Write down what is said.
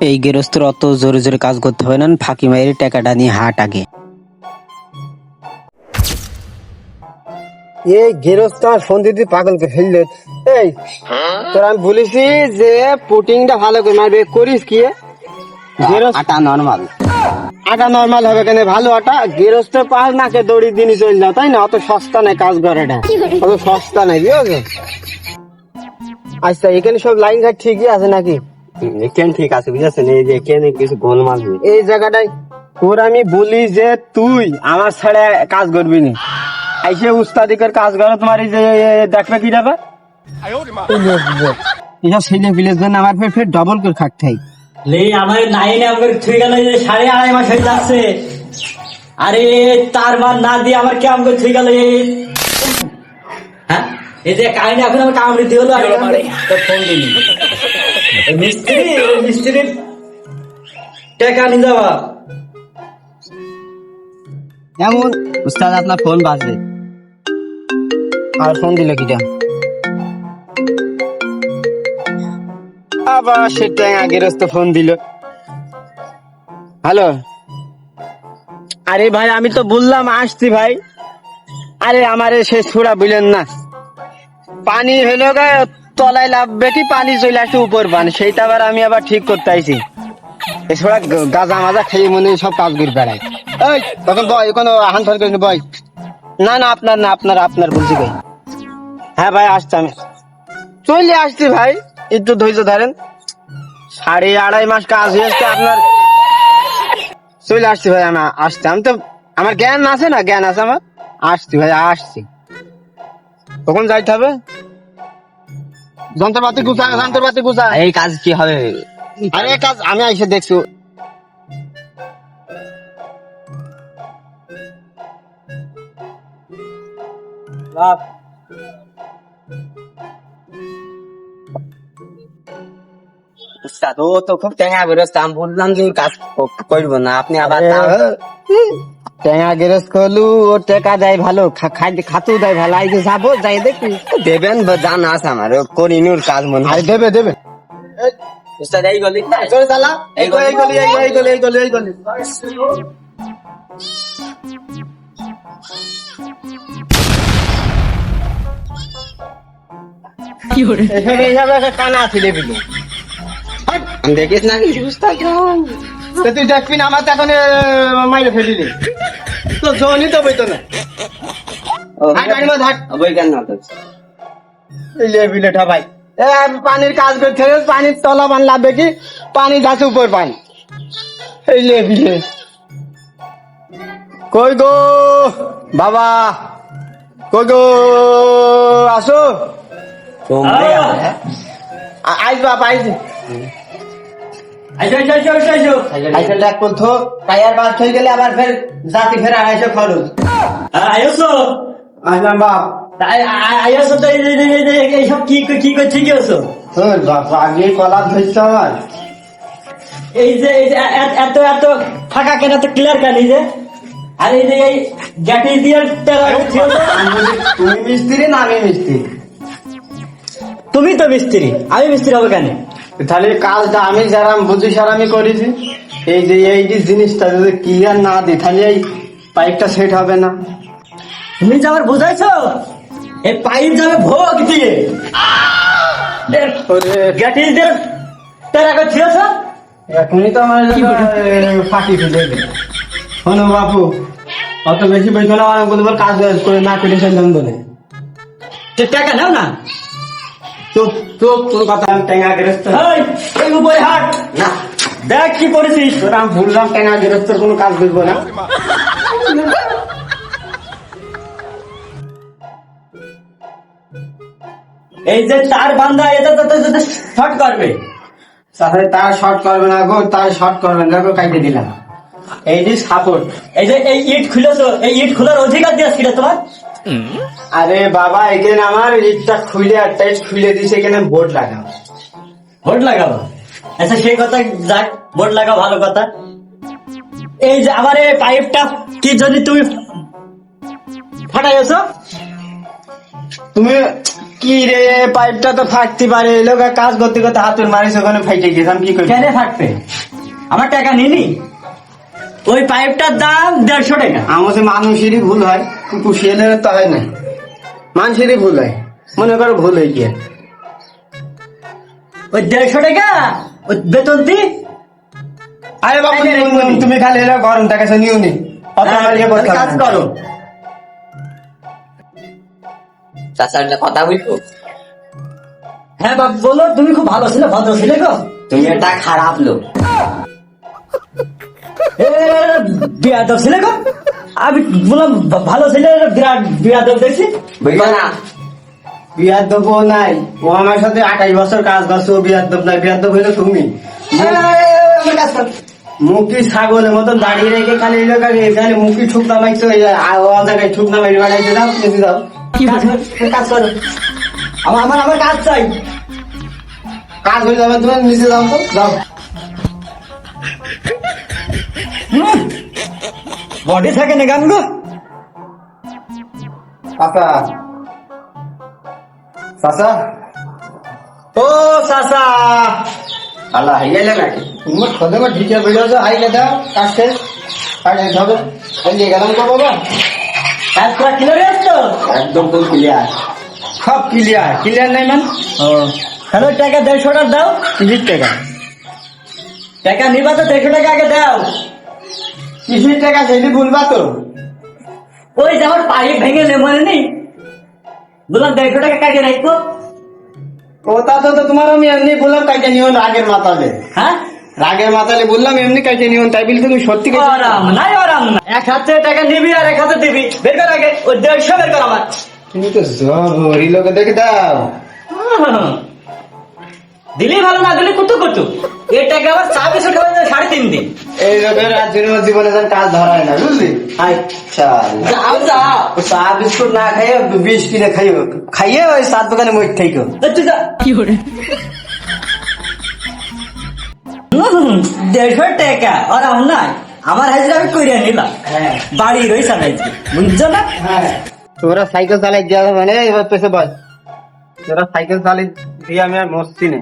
এই গেরস্তর অত জোরে জোরে কাজ করতে হবে না ফাঁকি মাইরে টাকাটা নিয়ে হাট আগে। এই গেরস্ত আমার ফোন দিতে পাগলকে ফেললে এই তোর আমি বলেছি যে পুটিংটা ভালো করে মারবে করিস কি আটা নর্মাল আটা নর্মাল হবে কেন? ভালো আটা গেরস্ত পাঁচ নাকে দড়ি দিনই চলে যাও তাই না? অত সস্তা নাই কাজ করাটা অত সস্তা নাই বুঝছ আচ্ছা এখানে সব লাইন ঘাট ঠিকই আছে নাকি? এখানে ঠিক আছে বুঝেছেন? এই যে এখানে কিছু গোলমাল এই জায়গাটায় তোর আমি বলি যে তুই আমার ছাড়া কাজ করবি না। আইসে উস্তাদিকের কাজ করো তোমার এই যে দেখবে কি যাবে এসব ছেলে বিলের জন্য আমার ফের ফের ডবল করে খাটতে হয় লে আমার নাইনে আমার ঠিক গেল যে সাড়ে আড়াই মাস হয়ে যাচ্ছে। আরে তার মান না দিয়ে আমার কেমন করে ঠিক গেল হ্যাঁ? এই যে কাহিনী এখন আমার কামড়ে দিয়ে হলো আর তো ফোন দিলি। মিস্ত্রি টাকা যাওয়া এমন, উস্তাদ, আপনার ফোন বাজে। আর ফোন আবার সে ফোন দিল। হ্যালো? আরে ভাই, আমি তো বললাম আসছি ভাই। আরে আমারে সে ছোড়া বুঝলেন না। পানি হলো গা তলায় লাভবে কি, পানি চলে আসছে উপর পানি সেইটা আবার আমি আবার ঠিক করতে আইছি। এ ছোড়া গাজা মাজা খেয়ে মনে সব কাজ বেড়ায়। এই, তখন বয়, কোনো হান ফান বয়। না না, আপনার না, আপনার আপনার বলছি ভাই। হ্যাঁ ভাই, আসছি আমি। চলে আসছি ভাই, একটু ধৈর্য ধরেন। সাড়ে আড়াই মাস কাজ হয়ে আসছে আপনার। চলে আসছি ভাই, আমি আসছি। আমি তো, আমার জ্ঞান আছে না, জ্ঞান আছে আমার। আসছি ভাই, আসছি। কখন যাইতে হবে? যন্ত্রপাতি গুছা যন্ত্রপাতি গুছা এই কাজ কি হবে? আরে কাজ আমি এসে দেখছি। উস্তাদ ও তো খুব টেঙা বেরোচ্ছে আমি বললাম যে কাজ করব না আপনি আবার টেঙা গেরেজ করলু ও টেকা দেয় ভালো খা- খাইতে দেয় ভালো। যাব যাই দেখি। দেবেন জানা আছে আমার ও করিনুর কাজ মনে হয়। দেবে দেবে। উস্তাদ এই গলি। চলে চালা। এই গলি এই গলি এই এই গলি এই গলি এই গলি। এখানে এইভাবে একটা কানা ছিলে আমি দেখিস না তুই দেখবি না আমার তো এখন মাইরে ফেলিলি তো জনই তো বইতো না। ভাই। এ আমি পানির কাজ করতে পানির তলা বান লাগবে কি? পানি যাচ্ছে উপর পানি এই লে বিলে। কই গো? বাবা। কই গো? আসো। আ- আইস। বাপ আইস আইসো আইসো আইসো। আইসো আইসো। সাইকেলটা এক পথ টায়ার বাস হয়ে গেলে আবার ফের জাতি ফের আড়াইশো খরচ। আইসো। আসলাম বাপ। আইসো তো এই- এইসব কি কি করছি কি আগে যে এই যে এত এত ফাঁকা কেন এত ক্লিয়ার কেন এই যে। আর এই যে এই গ্যাটি দিয়ে তুমি মিস্ত্রি না আমি মিস্ত্রি? তুমি তো মিস্ত্রি আমি মিস্ত্রি হবে কেন? তাহলে কাজটা আমি যারা বুঝি সারা আমি করেছি। এই যে এই যে জিনিসটা যদি ক্লিয়ার না দিই, তাহলে এই পাইপটা সেট হবে না। তুমি যে আমার বুঝাইছো? এই পাইপ যাবে ভোগ দিয়ে। তো আমার বাপু, অত বেশি না কাজ করে না করে বলে। টাকা নাও না। চুপ চুপ তোর কথা আমি টেঙ্গা গেরস্ত। এই, এই উপরে হাট। না। দেখ কি করেছিস। তোরা আমি ভুললাম টেঙ্গা গেরস্তর কোনো কাজ করব না। এই যে তার বান্ধা এটা তো শর্ট করবে। তাহলে তার শর্ট করবে না গো তার শর্ট করবে না গো কাইতে দিলাম। এই যে সাপোর্ট এই যে এই ইট খুলেছো এই ইট খোলার অধিকার দিয়ে ছিল তোমার? আরে বাবা এখানে আমার ইটটা খুলে আর টাইট খুলে দিছে এখানে বোর্ড লাগাও। বোর্ড লাগাবো? আচ্ছা সেই কথা যাক বোর্ড লাগাও ভালো কথা। এই যে আবার এই পাইপটা কি জন্য তুমি ফাটাইছো তুমি কি রে পাইপটা তো ফাটতে পারে লোক কাজ করতে করতে হাতের মারিস ওখানে ফাইটে গেছে আমি কি করি কেন থাকবে আমার টাকা নিনি ওই পাইপটার দাম দেড়শো টাকা। আমার মানুষেরই ভুল হয়। কিন্তু শিয়ালের তো হয় না। মানুষেরই ভুল হয়। মনে করো ভুল হয়ে গিয়ে। ওই দেড়শো টাকা? ওই বেতন দি? আরে বাবু তুমি খালি এলো গরম টাকা সে নিও নি কাজ করো। চাচার কথা বলব? হ্যাঁ বাপ বলো তুমি খুব ভালো ছিলে ভদ্র ছিলে গো। তুমি একটা খারাপ লোক। বিয়াদব ছিলে গো। আমি বললাম ভালো ছিলে বিরাট বিয়াদব দেখছি। না বিয়ার দেবো নাই। ও আমার সাথে আঠাশ বছর কাজ করছে ও বিয়ার দেব নাই। বিয়ার দেব হইল তুমি। মুখি ছাগলের মতন দাঁড়িয়ে রেখে খালি লোক আগে মুখি ঠুক নামাইছে জায়গায় ঠুক নামাই বাড়াইতে দাও নিতে দাও। কাজ কর, কাজ করো। আমার আমার আমার কাজ চাই। কাজ হয়ে যাবে তুমি নিচে যাও তো যাও। বডি থাকে না গান গো চাচা। চাচা? ও চাচা। আল্লাহ হাইয়ালে নাকি? তুমি খোদে মা ঢিকে বেড়েছো হাইলে দাও কাজ শেষ? কাজ হবে। হাইলে গেলাম তো বাবা। কাজ করা কিলো আসছো একদম তো ক্লিয়ার সব ক্লিয়ার ক্লিয়ার নাই মান ও। তাহলে টাকা দেড়শো টাকা দাও। কিসির টাকা। টাকা নিবা তো দেড়শো টাকা আগে দাও। কিসির টাকা সেটি ভুলবা তো। ওই যে আমার পাইপ ভেঙে নে মনে নেই বললাম দেড়শো টাকা কাকে রাখব। ওটা তো তো তোমার আমি এমনি বললাম কাইটে নিও রাগের মাতালে। হ্যাঁ? রাগের মাতালে বললাম এমনি কাইটে নিও তাই বলি তুমি সত্যি আরাম নাই আরাম না এক হাতে টাকা নিবি আর এক হাতে দিবি। বের কর আগে ওই দেড়শো বের কর আমার। তুমি তো জবরি লোকে দেখে দাও। দিলি ভালো না দিলি কুতু কুতু। এই টাকা আবার চা বিস্কুট খাওয়া সাড়ে তিন দিন। এই লোকের জীবনে কাজ ধরায় না বুঝলি? আচ্ছা যাও যাও। চা বিস্কুট না খাইয়ে বিষ কিনে খাইও খাইয়ে ওই সাত দোকানে মই থাইকো। কি করে আমার হাজিরা আমি কইরা নিলাম। হ্যাঁ। বাড়ি রইছে না বুঝছ না? হ্যাঁ। তোরা সাইকেল চালাই দিয়া মানে এবার পেছে বল তোরা সাইকেল চালাই দিয়ে আমি আর মরছি না।